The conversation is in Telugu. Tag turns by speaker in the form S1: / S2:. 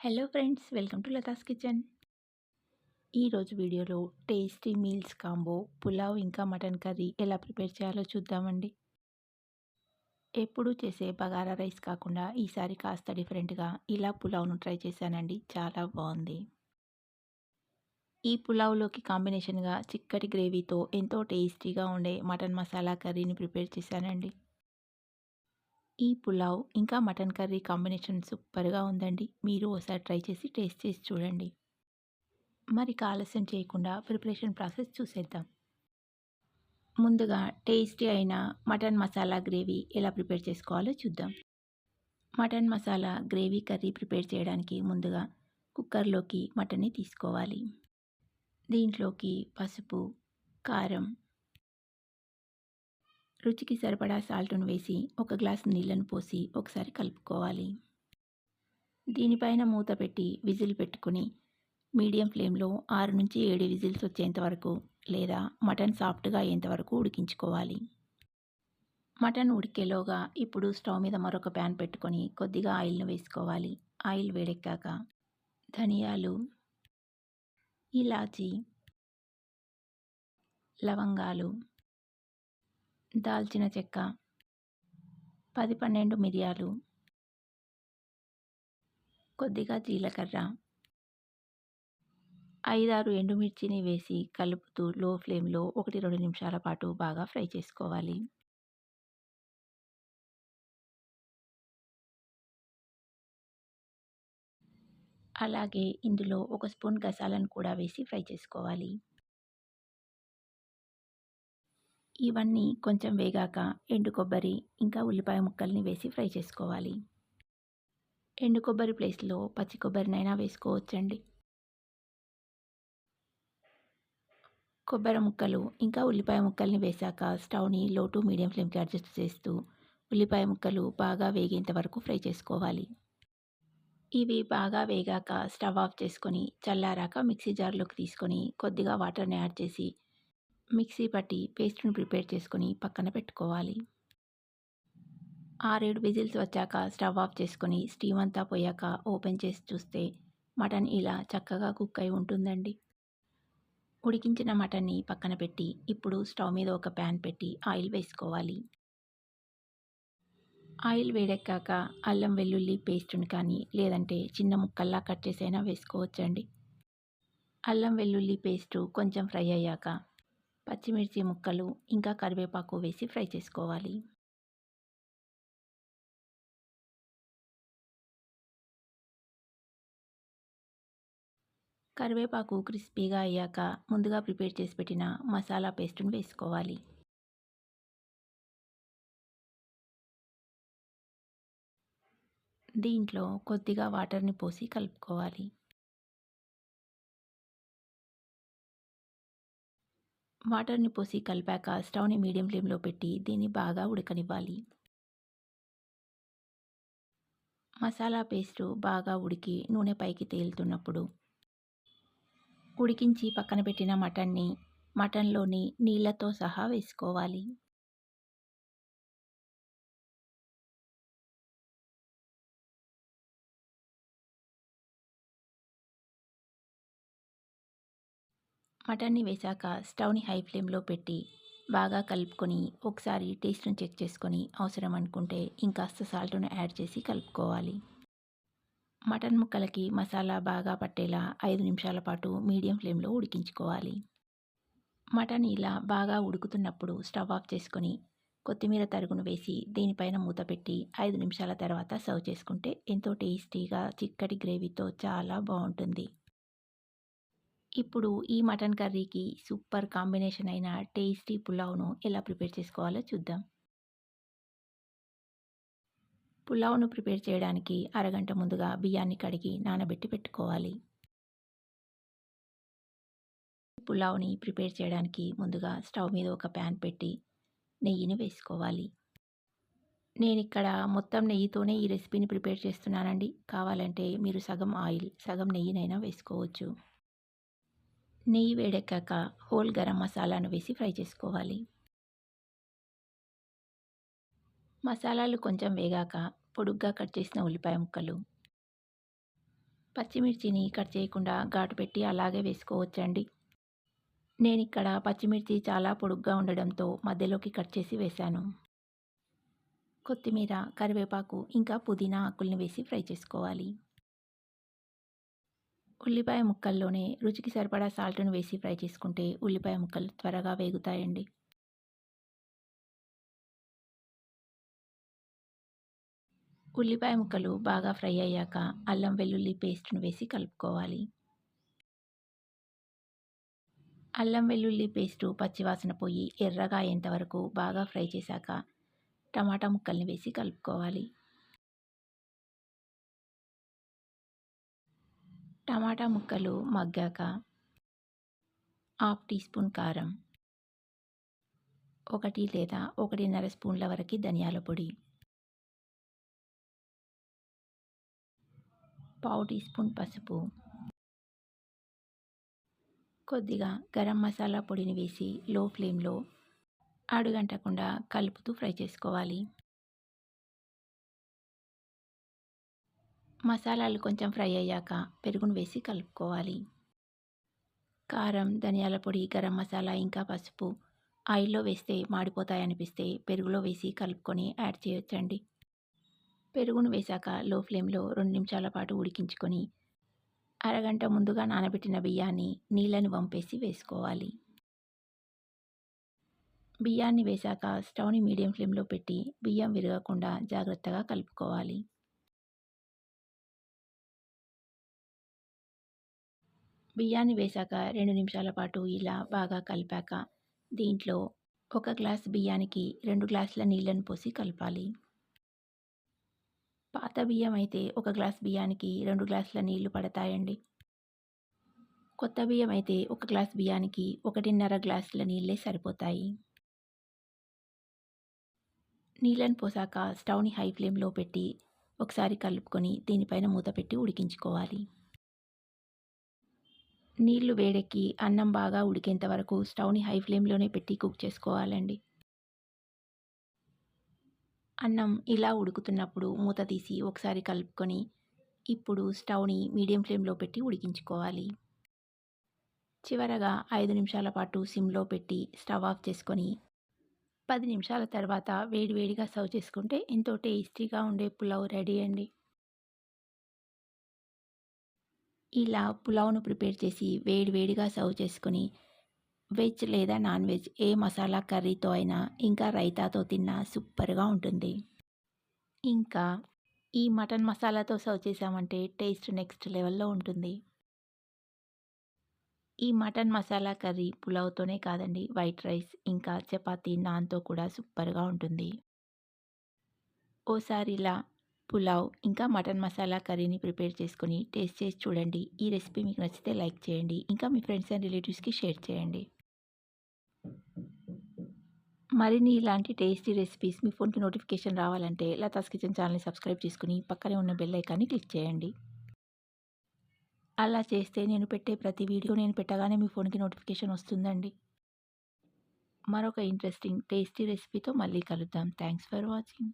S1: Hello friends welcome to Latha's kitchen ఈరోజు వీడియోలో టేస్టీ మీల్స్ కాంబో పులావ్ ఇంకా మటన్ కర్రీ ఎలా ప్రిపేర్ చేయాలో చూద్దామండి. ఎప్పుడూ చేసే బగారా రైస్ కాకుండా ఈసారి కాస్త డిఫరెంట్గా ఇలా పులావ్ను ట్రై చేశానండి చాలా బాగుంది. ఈ పులావ్లోకి కాంబినేషన్గా చిక్కటి గ్రేవీతో ఎంతో టేస్టీగా ఉండే మటన్ మసాలా కర్రీని ప్రిపేర్ చేశానండి. ఈ పులావ్ ఇంకా మటన్ కర్రీ కాంబినేషన్ సూపర్గా ఉందండి. మీరు ఒకసారి ట్రై చేసి టేస్ట్ చేసి చూడండి. మరి ఆలస్యం చేయకుండా ప్రిపరేషన్ ప్రాసెస్ చూసేద్దాం. ముందుగా టేస్టీ అయిన మటన్ మసాలా గ్రేవీ ఎలా ప్రిపేర్ చేసుకోవాలో చూద్దాం. Mutton masala gravy curry prepare చేయడానికి ముందుగా కుక్కర్లోకి మటన్ని తీసుకోవాలి. దీంట్లోకి పసుపు కారం రుచికి సరిపడా సాల్ట్ను వేసి ఒక గ్లాస్ నీళ్ళను పోసి ఒకసారి కలుపుకోవాలి. దీనిపైన మూత పెట్టి విజిల్ పెట్టుకుని మీడియం ఫ్లేమ్లో ఆరు నుంచి ఏడు విజిల్స్ వచ్చేంత వరకు లేదా మటన్ సాఫ్ట్గా అయ్యేంత వరకు ఉడికించుకోవాలి. మటన్ ఉడికేలోగా ఇప్పుడు స్టవ్ మీద మరొక ప్యాన్ పెట్టుకొని కొద్దిగా ఆయిల్ను వేసుకోవాలి. ఆయిల్ వేడెక్కాక ధనియాలు ఇలాచి లవంగాలు దాల్చిన చెక్క. పది పన్నెండు మిరియాలు. కొద్దిగా జీలకర్ర. ఐదారు ఎండుమిర్చిని వేసి కలుపుతూ లో ఫ్లేమ్లో ఒకటి రెండు నిమిషాల పాటు బాగా ఫ్రై చేసుకోవాలి. అలాగే ఇందులో ఒక స్పూన్ గసాలను కూడా వేసి ఫ్రై చేసుకోవాలి. ఇవన్నీ కొంచెం వేగాక ఎండు కొబ్బరి ఇంకా ఉల్లిపాయ ముక్కల్ని వేసి ఫ్రై చేసుకోవాలి. ఎండు కొబ్బరి ప్లేస్లో పచ్చి కొబ్బరినైనా వేసుకోవచ్చండి. కొబ్బరి ముక్కలు ఇంకా ఉల్లిపాయ ముక్కల్ని వేశాక స్టవ్ని లో టు మీడియం ఫ్లేమ్కి అడ్జస్ట్ చేస్తూ ఉల్లిపాయ ముక్కలు బాగా వేగేంత వరకు ఫ్రై చేసుకోవాలి. ఇవి బాగా వేగాక స్టవ్ ఆఫ్ చేసుకొని చల్లారాక మిక్సీ జార్లోకి తీసుకొని కొద్దిగా వాటర్ని యాడ్ చేసి మిక్సీ పట్టి పేస్ట్ని ప్రిపేర్ చేసుకొని పక్కన పెట్టుకోవాలి. ఆరేడు విజిల్స్ వచ్చాక స్టవ్ ఆఫ్ చేసుకొని స్టీమ్ అంతా పోయాక ఓపెన్ చేసి చూస్తే మటన్ ఇలా చక్కగా కుక్ అయి ఉంటుందండి. ఉడికించిన మటన్ని పక్కన పెట్టి ఇప్పుడు స్టవ్ మీద ఒక ప్యాన్ పెట్టి ఆయిల్ వేసుకోవాలి. ఆయిల్ వేడెక్కాక అల్లం వెల్లుల్లి పేస్ట్ని కానీ లేదంటే చిన్న ముక్కల్లా కట్ చేసైనా వేసుకోవచ్చండి. అల్లం వెల్లుల్లి పేస్టు కొంచెం ఫ్రై అయ్యాక పచ్చిమిర్చి ముక్కలు ఇంకా కరివేపాకు వేసి ఫ్రై చేసుకోవాలి. కరివేపాకు క్రిస్పీగా అయ్యాక ముందుగా ప్రిపేర్ చేసి పెట్టిన మసాలా పేస్ట్ని వేసుకోవాలి. దీంట్లో కొద్దిగా వాటర్ని పోసి కలుపుకోవాలి. వాటర్ని పోసి కలిపాక స్టవ్ని మీడియం ఫ్లేమ్లో పెట్టి దీన్ని బాగా ఉడకనివ్వాలి. మసాలా పేస్టు బాగా ఉడికి నూనె పైకి తేలుతున్నప్పుడు ఉడికించి పక్కన పెట్టిన మటన్ని మటన్లోని నీళ్ళతో సహా వేసుకోవాలి. మటన్ని వేశాక స్టవ్ని హై ఫ్లేమ్లో పెట్టి బాగా కలుపుకొని ఒకసారి టేస్ట్ని చెక్ చేసుకొని అవసరం అనుకుంటే ఇంకాస్త సాల్ట్ను యాడ్ చేసి కలుపుకోవాలి. మటన్ ముక్కలకి మసాలా బాగా పట్టేలా ఐదు నిమిషాల పాటు మీడియం ఫ్లేమ్లో ఉడికించుకోవాలి. మటన్ ఇలా బాగా ఉడుకుతున్నప్పుడు స్టవ్ ఆఫ్ చేసుకొని కొత్తిమీర తరుగును వేసి దీనిపైన మూత పెట్టి ఐదు నిమిషాల తర్వాత సర్వ్ చేసుకుంటే ఎంతో టేస్టీగా చిక్కటి గ్రేవీతో చాలా బాగుంటుంది. ఇప్పుడు ఈ మటన్ కర్రీకి సూపర్ కాంబినేషన్ అయిన టేస్టీ పులావ్ను ఎలా ప్రిపేర్ చేసుకోవాలో చూద్దాం. పులావ్ను ప్రిపేర్ చేయడానికి అరగంట ముందుగా బియ్యాన్ని కడిగి నానబెట్టి పెట్టుకోవాలి. పులావ్ని ప్రిపేర్ చేయడానికి ముందుగా స్టవ్ మీద ఒక ప్యాన్ పెట్టి నెయ్యిని వేసుకోవాలి. నేను ఇక్కడ మొత్తం నెయ్యితోనే ఈ రెసిపీని ప్రిపేర్ చేస్తున్నానండి. కావాలంటే మీరు సగం ఆయిల్ సగం నెయ్యినైనా వేసుకోవచ్చు. నెయ్యి వేడెక్కాక హోల్ గరం మసాలాను వేసి ఫ్రై చేసుకోవాలి. మసాలాలు కొంచెం వేగాక పొడుగ్గా కట్ చేసిన ఉల్లిపాయ ముక్కలు. పచ్చిమిర్చిని కట్ చేయకుండా ఘాటు పెట్టి అలాగే వేసుకోవచ్చండి. నేను ఇక్కడ పచ్చిమిర్చి చాలా పొడుగ్గా ఉండడంతో మధ్యలోకి కట్ చేసి వేశాను. కొత్తిమీర కరివేపాకు ఇంకా పుదీనా ఆకుల్ని వేసి ఫ్రై చేసుకోవాలి. ఉల్లిపాయ ముక్కల్లోనే రుచికి సరిపడా సాల్ట్ను వేసి ఫ్రై చేసుకుంటే ఉల్లిపాయ ముక్కలు త్వరగా వేగుతాయండి. ఉల్లిపాయ ముక్కలు బాగా ఫ్రై అయ్యాక అల్లం వెల్లుల్లి పేస్ట్ను వేసి కలుపుకోవాలి. అల్లం వెల్లుల్లి పేస్టు పచ్చివాసన పోయి ఎర్రగా అయ్యేంతవరకు బాగా ఫ్రై చేశాక టమాటా ముక్కల్ని వేసి కలుపుకోవాలి. టమాటా ముక్కలు మగ్గాక హాఫ్ టీ స్పూన్ కారం ఒకటి లేదా ఒకటిన్నర స్పూన్ల వరకు ధనియాల పొడి పావు టీ స్పూన్ పసుపు. కొద్దిగా గరం మసాలా పొడిని వేసి లో ఫ్లేమ్లో అడుగంటకుండా కలుపుతూ ఫ్రై చేసుకోవాలి. మసాలాలు కొంచెం ఫ్రై అయ్యాక పెరుగును వేసి కలుపుకోవాలి. కారం ధనియాల పొడి గరం మసాలా ఇంకా పసుపు ఆయిల్లో వేస్తే మాడిపోతాయనిపిస్తే పెరుగులో వేసి కలుపుకొని యాడ్ చేయొచ్చండి. పెరుగును వేశాక లో ఫ్లేమ్లో రెండు నిమిషాల పాటు ఉడికించుకొని అరగంట ముందుగా నానబెట్టిన బియ్యాన్ని నీళ్ళని వంపేసి వేసుకోవాలి. బియ్యాన్ని వేశాక స్టవ్ని మీడియం ఫ్లేమ్లో పెట్టి బియ్యం విరగకుండా జాగ్రత్తగా కలుపుకోవాలి. బియ్యాన్ని వేశాక రెండు నిమిషాల పాటు ఇలా బాగా కలిపాక దీంట్లో ఒక గ్లాస్ బియ్యానికి రెండు గ్లాసుల నీళ్ళను పోసి కలపాలి. పాత బియ్యం అయితే ఒక గ్లాస్ బియ్యానికి రెండు గ్లాసుల నీళ్ళు పడతాయండి. కొత్త బియ్యం అయితే ఒక గ్లాస్ బియ్యానికి ఒకటిన్నర గ్లాసుల నీళ్ళే సరిపోతాయి. నీళ్ళని పోసాక స్టవ్ని హై ఫ్లేమ్లో పెట్టి ఒకసారి కలుపుకొని దీనిపైన మూత పెట్టి ఉడికించుకోవాలి. నీళ్ళు వేడెక్కి అన్నం బాగా ఉడికేంత వరకు స్టవ్ని హై ఫ్లేమ్లోనే పెట్టి కుక్ చేసుకోవాలండి. అన్నం ఇలా ఉడుకుతున్నప్పుడు మూత తీసి ఒకసారి కలుపుకొని ఇప్పుడు స్టవ్ని మీడియం ఫ్లేమ్లో పెట్టి ఉడికించుకోవాలి. చివరగా ఐదు నిమిషాల పాటు సిమ్లో పెట్టి స్టవ్ ఆఫ్ చేసుకొని పది నిమిషాల తర్వాత వేడివేడిగా సర్వ్ చేసుకుంటే ఎంతో టేస్టీగా ఉండే పులావ్ రెడీ అండి. ఇలా పులావ్ను ప్రిపేర్ చేసి వేడి వేడిగా సర్వ్ చేసుకొని వెజ్ లేదా నాన్ వెజ్ ఏ మసాలా కర్రీతో అయినా ఇంకా రైతాతో తిన్నా సూపర్గా ఉంటుంది. ఇంకా ఈ మటన్ మసాలాతో సర్వ్ చేసామంటే టేస్ట్ నెక్స్ట్ లెవెల్లో ఉంటుంది. ఈ మటన్ మసాలా కర్రీ పులావ్తోనే కాదండి వైట్ రైస్ ఇంకా చపాతీ నాన్తో కూడా సూపర్గా ఉంటుంది. ఓసారి ఇలా పులావ్ ఇంకా మటన్ మసాలా కర్రీని ప్రిపేర్ చేసుకొని టేస్ట్ చేసి చూడండి. ఈ రెసిపీ మీకు నచ్చితే లైక్ చేయండి. ఇంకా మీ ఫ్రెండ్స్ అండ్ రిలేటివ్స్కి షేర్ చేయండి. మరిన్ని ఇలాంటి టేస్టీ రెసిపీస్ మీ ఫోన్కి నోటిఫికేషన్ రావాలంటే లతాస్ కిచెన్ ఛానల్ని సబ్స్క్రైబ్ చేసుకుని పక్కనే ఉన్న బెల్ ఐకాన్ని క్లిక్ చేయండి. అలా చేస్తే నేను పెట్టే ప్రతి వీడియో నేను పెట్టగానే మీ ఫోన్కి నోటిఫికేషన్ వస్తుందండి. మరొక ఇంట్రెస్టింగ్ టేస్టీ రెసిపీతో మళ్ళీ కలుద్దాం. Thanks for watching.